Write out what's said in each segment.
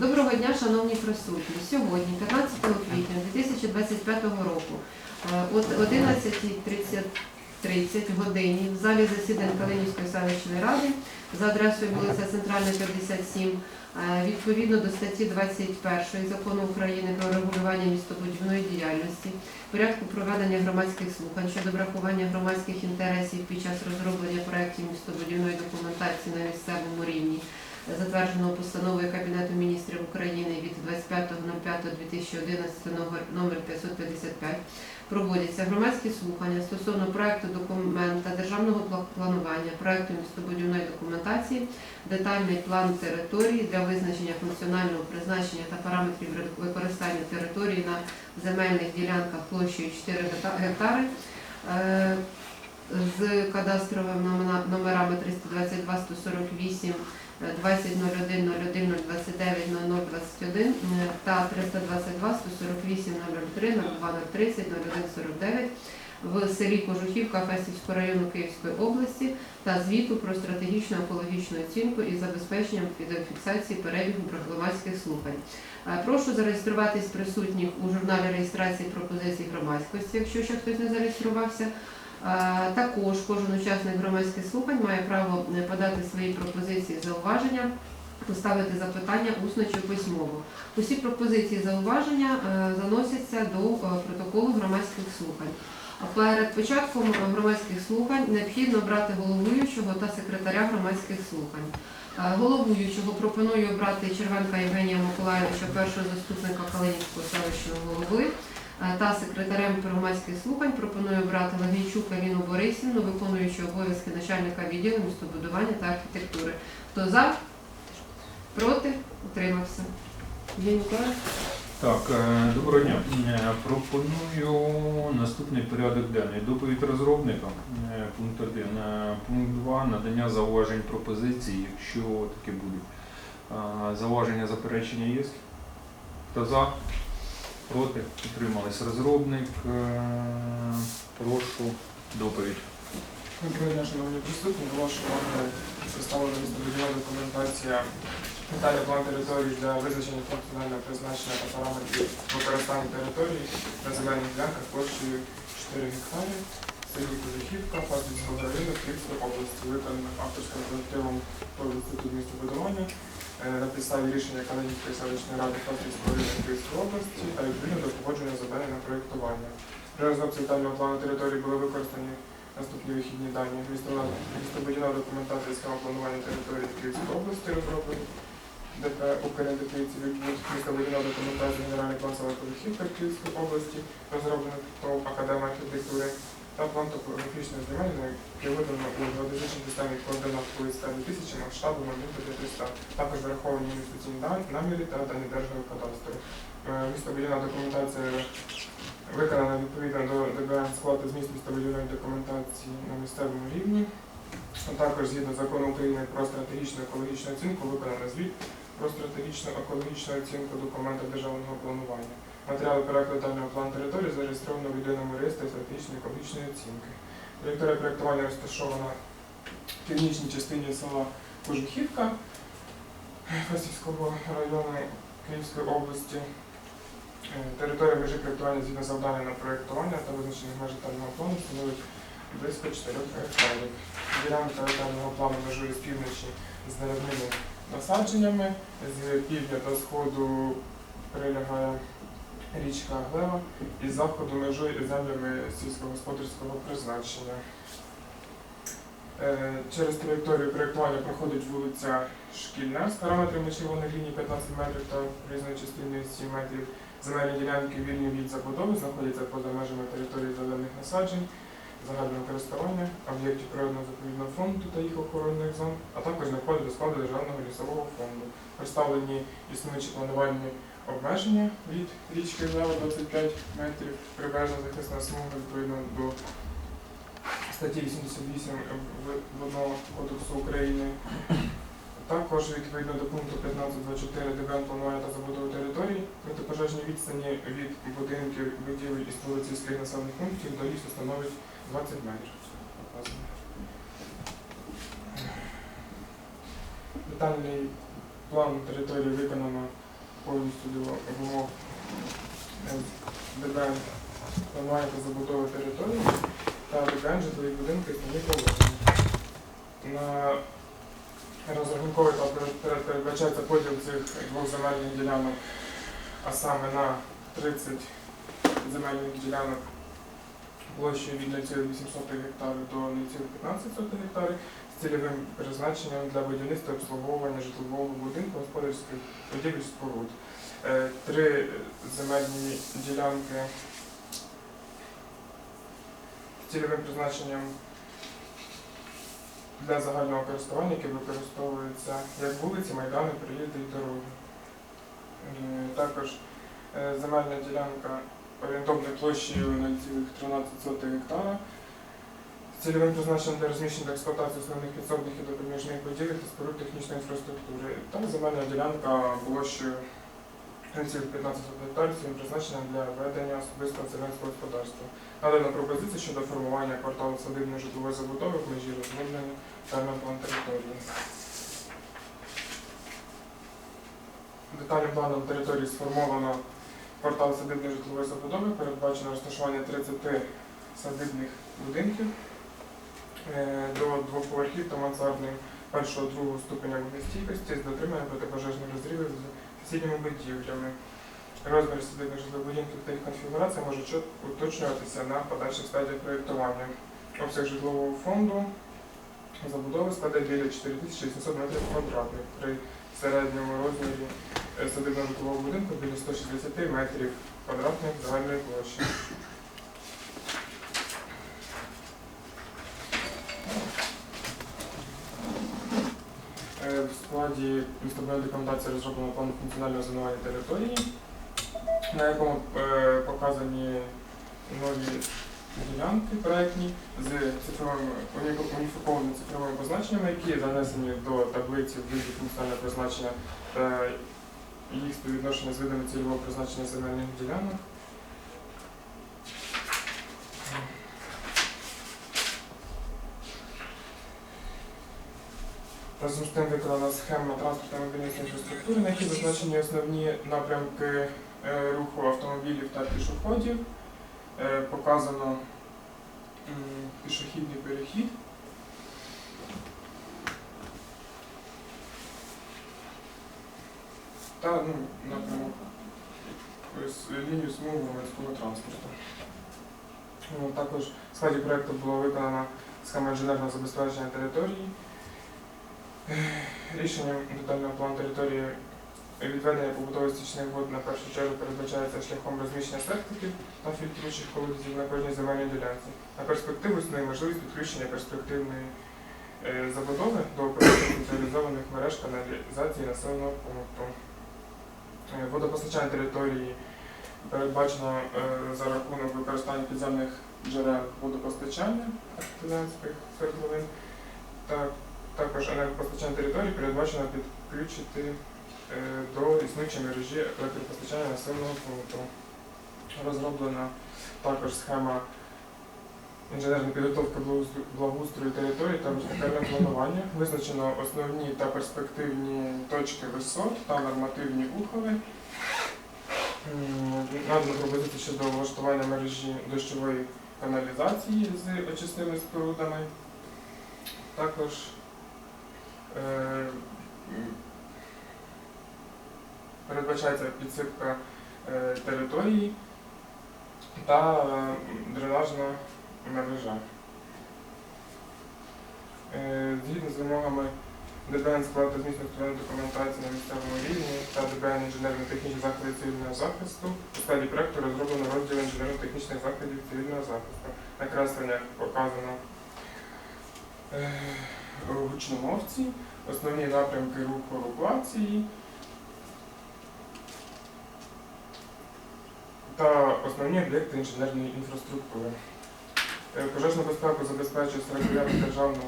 Доброго дня, шановні присутні. Сьогодні, 15 квітня 2025 року, е, от 11.30 годині в залі засідань Калинівської селищної ради за адресою вулиця Центральна, 57, е, відповідно до статті 21 Закону України про регулювання містобудівної діяльності, порядку проведення громадських слухань щодо врахування громадських інтересів під час розроблення проєктів містобудівної документації на місцевому рівні затвердженого постановою Кабінету міністрів України від 25.05.2011 номер- номер 555 проводяться громадські слухання стосовно проекту документа державного планування, проекту містобудівної документації, детальний план території для визначення функціонального призначення та параметрів використання території на земельних ділянках площею 4 гектари. е, З кадастровими номерами 322 148 20.01, 01, 029, 0021 та 322, 148, 003, 02, 030, 01, 49 в селі Кожухівка Фесівського району Київської області та звіту про стратегічну екологічну оцінку і забезпеченням фіксації перебігу громадських слухань. Е, Прошу зареєструватись присутніх у журналі реєстрації пропозицій громадськості, якщо ще хтось не зареєструвався. Також кожен учасник громадських слухань має право е, подати свої пропозиції, зауваження, поставити запитання усно чи письмово. Усі пропозиції зауваження е, заносяться до е, протоколу громадських слухань. Перед початком громадських слухань необхідно обрати головуючого та секретаря громадських слухань. Головуючого пропоную обрати Червенка Євгенія Миколаївича, першого заступника Калинівського селищного голови. Е, Та секретарем громадських слухань пропоную обрати Лагійчук Аліну Борисівну, виконуючу обов'язки начальника відділу містобудування та архітектури. Хто за? Проти? Утримався. Так, е, доброго дня. Е, Пропоную наступний порядок денний. Доповідь розробника, пункт 1. Е, Пункт 2. Надання зауважень пропозицій, якщо таке будуть. Зауваження заперечення є? Хто за? Проти? Утримались. Розробник. Е, Прошу доповідь. Доброго дня, шановні присутні. До вам представлена містобудівна документація питання план території для визначення функціонального призначення та параметрів використання території на земельних ділянках площею 4 гектари селі Кожухівка, Фастівського району Київської області, виконана авторським колективом по інституту містобудування е, на підставі рішення Калинівської селищної ради Фастівського району Київської області та відповідно до погодження завдання на проєктування. При розробці детального плану території були використані Наступні вихідні дані. Містобудівна документація схема планування території Київської області розроблені. ДП Укріндикації відповідь містобудівна документація Генеральний план села Київської області, розроблений ТОВ Академія архітектури топографічної земельної, яке видано у геодезичній системі координат КСК 2000 масштабу 0,300. Також враховані інвестиційні наміри та дані державного кадастру. Е, Містобудівна документація виконана відповідно до ДБН склад та зміст містобудівної документації на місцевому рівні. Також згідно закону України про стратегічну екологічну оцінку виконано звіт про стратегічну екологічну оцінку документів державного планування. Матеріали проекту детального плану території зареєстровано в єдиному реєстрі стратегічної екологічної оцінки. Територія проектування розташована в північній частині села Кожухівка Фастівського району Київської області. Е, Територія межі проєктування згідно завдання на проєктування та визначених меж детального плану становить близько 4 гектарів. Ділянка детального плану межує з півночі з деревними насадженнями, з півдня та сходу прилягає річка Глева і з заходу межує із землями сільськогосподарського призначення. Е, Через територію проєктування проходить вулиця Шкільна з параметрами червоної лінії 15 метрів та різною частиною 7 метрів. Земельні ділянки вільні від забудови знаходяться поза межами території зелених насаджень, загального користування, об'єктів природного заповідного фонду та їх охоронних зон, а також не входять до складу державного лісового фонду. Представлені існуючі планувальні обмеження від річки Лева 25 метрів, прибережна захисна смуга відповідно до статті 88 Водного кодексу України. Також відповідно до пункту 15.24 ДБН планування та забудови територій протипожежні відстані від будинків, будівель і сільських населених пунктів до лісу становить 20 метрів. Детальний план території виконано повністю до вимог ДБН планування забудови території та ДБН житлові будинки основні положення. На розрахунковий перед- передбачається поділ цих двох земельних ділянок, а саме на 30 земельних ділянок площею від 0,8 гектарів до 0,15 гектарів з цільовим призначенням для будівництва обслуговування житлового будинку, господарських будівель споруд. Е, Три земельні ділянки з цільовим призначенням для загального користування, які використовуються як вулиці, майдани, приїзди і дороги. Е, Також е, земельна ділянка орієнтовною площею 0,13 гектара цільовим призначенням для розміщення та експлуатації основних підсобних і допоміжних будівель та споруд технічної інфраструктури. Та земельна ділянка площею 0,15 гектарів цільовим призначенням для ведення особистого селянського господарства. Надана пропозиція щодо формування кварталу садибної житлової забудови в межі розроблення та план території. Детальним планом території сформовано квартал садибної житлової забудови, передбачено розташування 30 садибних будинків е, до двох поверхів та мансардним першого другого ступеня вогнестійкості з дотриманням протипожежних розрівів з сусідніми будівлями. Розмір садибних житлових будинків та їх конфігурація може уточнюватися на подальших стадіях проєктування. Обсяг житлового фонду забудови складає біля 4800 метрів квадратних при середньому розмірі е, садибного житлового будинку біля 160 метрів квадратних загальної площі. Е, В складі містобудівної документації розроблено план функціонального зонування території, на якому е, показані нові ділянки проектні з цифровими уніфікованими цифровими позначеннями, які занесені до таблиці в виді функціонального призначення та їх співвідношення з видами цільового призначення земельних ділянок. Разом з тим виконана схема транспортної мобільної інфраструктури, на якій зазначені основні напрямки е, руху автомобілів та пішоходів. Е, Показано пішохідний перехід. Та ну, напрямок ось, лінію смугу громадського транспорту. Ну, Також в складі проєкту було виконана схема інженерного забезпечення території. Рішенням детального плану території відведення побутових стічних вод на першу чергу передбачається шляхом розміщення септиків та фільтруючих колодязів на кожній земельній ділянці. На перспективу існує можливість підключення перспективної е, забудови до оперативно централізованих мереж каналізації населеного пункту. Е, Водопостачання території передбачено е, за рахунок використання підземних джерел водопостачання артезіанських свердловин та також енергопостачання території передбачено підключити е, до існуючої мережі електропостачання населеного пункту. Розроблена також схема інженерної підготовки благоустрою- території та вертикальне планування. Визначено основні та перспективні точки висот та нормативні ухили. М, Надано пропозиції щодо влаштування мережі дощової каналізації з очисними спорудами. Також Е, Передбачається підсипка е, території та е, дренажна мережа. Е, Згідно з вимогами ДБН складу змісту сторони документації на місцевому рівні та ДБН інженерно-технічні заходи цивільного захисту у складі проекту розроблено розділ інженерно-технічних заходів цивільного захисту. На кресленнях показано е, гучномовці, основні напрямки руху евакуації та основні об'єкти інженерної інфраструктури. Е, Пожежну безпеку забезпечує регулярна державна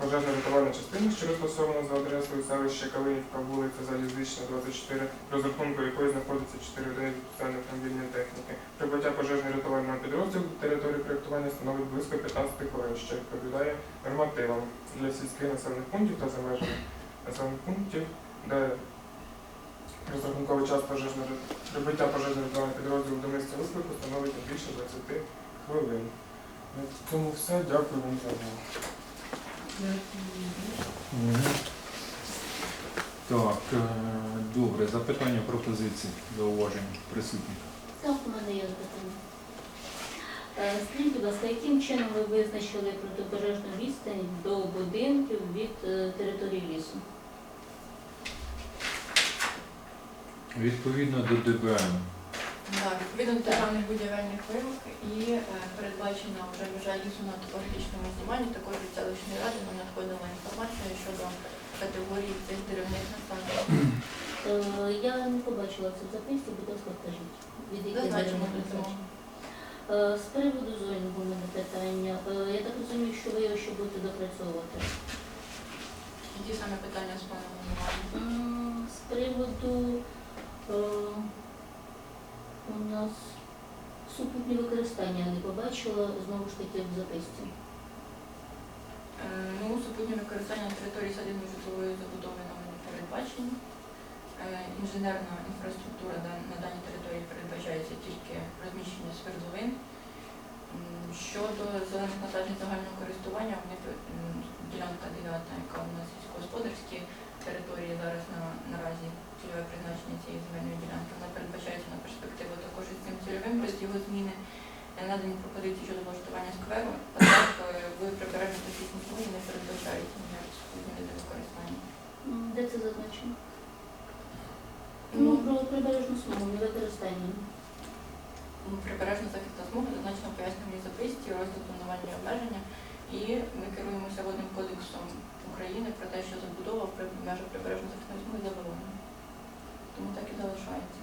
пожежна рятувальна частина, що розташована за адресою селища Калинівка, вулиця Залізнична, 24, розрахунку якої знаходиться 4 одиниці спеціальної автомобільної техніки. Прибуття пожежно-рятувального підрозділу території проєктування становить близько 15 хвилин, що відповідає нормативам для сільських населених пунктів та за межами населених пунктів де розрахунковий час пожежного прибуття пожежного рятувального підрозділу до місця виклику становить більше 20 хвилин. На цьому все. Дякую вам за увагу. Мгм. Так, е, добре, запитання, пропозиції, зауваження присутніх. Так, у мене є запитання. Е, Скажіть, будь ласка, яким чином ви визначили протипожежну відстань до будинків від е, території лісу? Відповідно до ДБН. Так, відповідно до державних будівельних вимог і е, передбачена вже межа лісу на топографічному зніманні, також від селищної ради нам надходила інформація щодо категорії цих деревних насаджень. Е, Я не побачила це в записці, будь ласка, скажіть. Від яких Зазначимо дерев при цьому. Е, З приводу зонінгу у мене питання. Е, Я так розумію, що ви його ще будете допрацьовувати. Які саме питання з паном Іваном? М, З приводу е, у нас супутні використання не побачила знову ж таки в записці. Е, Ну, супутнє використання території садибної житлової забудови нам не передбачені. Е, Інженерна інфраструктура на даній території передбачається тільки розміщення свердловин. Щодо зелених насаджень загального користування, ділянка 9, яка у нас сільськогосподарські території зараз на, наразі цільове призначення цієї земельної ділянки, вона передбачається на перспективу також із цим цільовим без його зміни. Е, Надані пропозиції щодо влаштування скверу, а так е, в прибережній технічній смузі не передбачається ніякі зміни до використання. Де це зазначено? Ну, про прибережну смугу, не використання. Прибережна захисна смуга зазначена в пояснювальній записці, розділ планування обмеження, і ми керуємося водним кодексом України про те, що забудова при- межах прибережної захисної смуги заборонена. Тому так і залишається.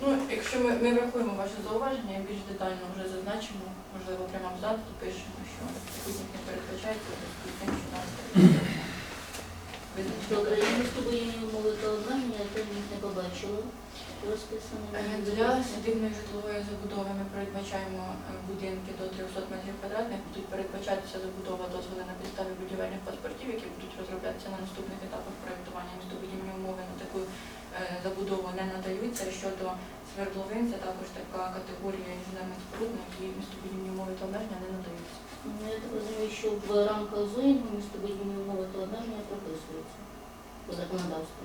Ну, якщо ми, ми врахуємо ваші зауваження, і більш детально вже зазначимо, можливо, прямо абзац допишемо, що супутник не передбачається з тим, що нас Добре, я місто умови та обмеження, я їх не побачила. Розписано. Е, Для садибної житлової забудови ми передбачаємо е, будинки до 300 метрів квадратних, будуть передбачатися забудова дозволи на підставі будівельних паспортів, які будуть розроблятися на наступних етапах проєктування. Містобудівні умови на таку забудову не надаються. Щодо свердловин, це також така категорія інженерних споруд, на які містобудівні умови та обмеження не надаються. Ну, Я так розумію, що в рамках зоїнгу містобудівні умови та обмеження прописуються по законодавству.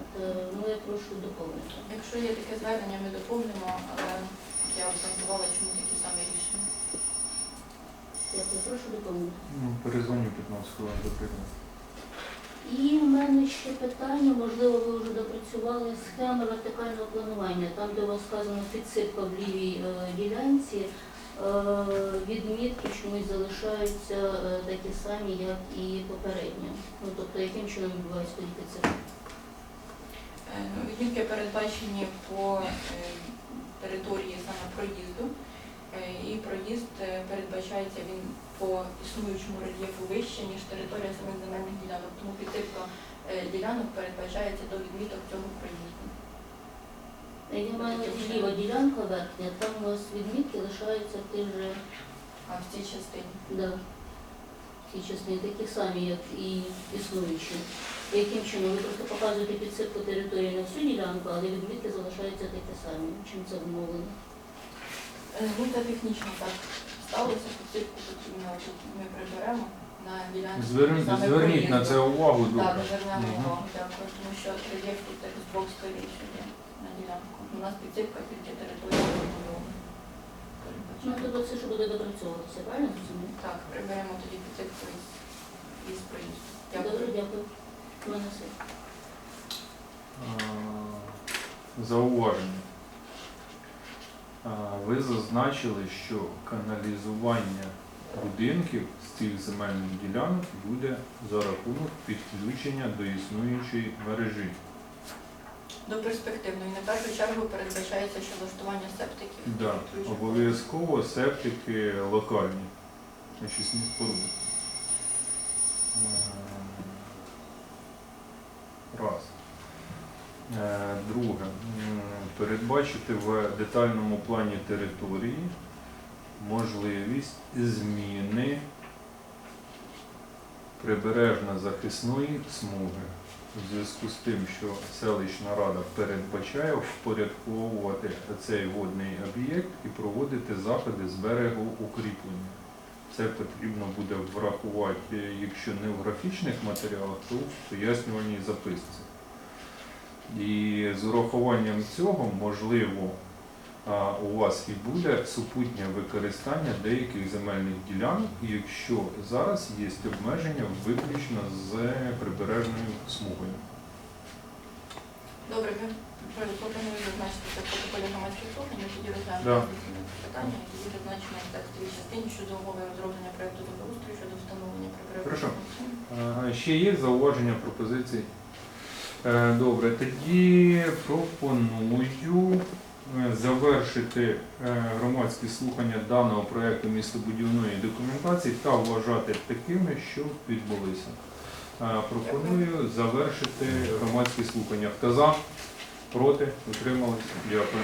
Ну, я прошу доповнити. Якщо є таке звернення, ми доповнимо, але я акцентувала, чому такі самі рішення. Дякую, прошу доповнити. Ну, перезвоню 15 хвилин до прикладу. І в мене ще питання, можливо, ви вже допрацювали схеми вертикального планування, там, де у вас сказано підсипка в лівій е, ділянці, е, відмітки чомусь залишаються е, такі самі, як і попередньо. Ну, тобто, яким чином відбувається тоді підсипка? Е, ну, Відмітки передбачені по е, території саме проїзду. Е, І проїзд е, передбачається він по існуючому рельєфу вище, ніж територія самих земельних ділянок. Тому підтипка е, ділянок передбачається до відміток цього проїзду. Я маю ліва ділянка верхня, там у вас відмітки лишаються ті ж, А в цій частині да, ті частини такі самі, як і існуючі. Яким чином? Ви просто показуєте підсипку території на всю ділянку, але відмітки залишаються такі самі. Чим це вмовлено? Е, ну це технічно так сталося. Потрібно тут ми приберемо на ділянці. Зверніть, саме зверніть на проїзду. це увагу, Так, добре. звернемо Мгм. увагу, дякую, тому що рельєф тут так з двох сторін на ділянку. У нас підсипка тільки територія забудови. Ну, тобто це що буде допрацьовуватися, правильно розумію? Так, приберемо тоді підсипку із, із проїзду. Добре, Дякую. дякую. У мене все. А, Зауваження. Ви зазначили, що каналізування будинків з цих земельних ділянок буде за рахунок підключення до існуючої мережі. До перспективної. На першу чергу передбачається, що влаштування септиків. Да, обов'язково септики локальні, очисні споруди. Е, Раз. Е, Друге. Передбачити в детальному плані території можливість зміни прибережно-захисної смуги в зв'язку з тим, що селищна рада передбачає впорядковувати цей водний об'єкт і проводити заходи з берегу укріплення. Це потрібно буде врахувати, якщо не в графічних матеріалах, то в пояснювальній записці. І з урахуванням цього, можливо, у вас і буде супутнє використання деяких земельних ділянок, якщо зараз є обмеження виключно з прибережною смугою. Добре, пр- пропоную зазначити це в протоколі громадських слухань, і тоді ці питання, які будуть зазначені в текстовій частині щодо умови розроблення проєкту землеустрою щодо встановлення Хорошо. прибережних. Ще є зауваження пропозиції? Е, Добре, тоді пропоную е, завершити е, громадські слухання даного проєкту містобудівної документації та вважати такими, що відбулися. Пропоную завершити громадські слухання. Хто за? Проти? Утрималися? Дякую.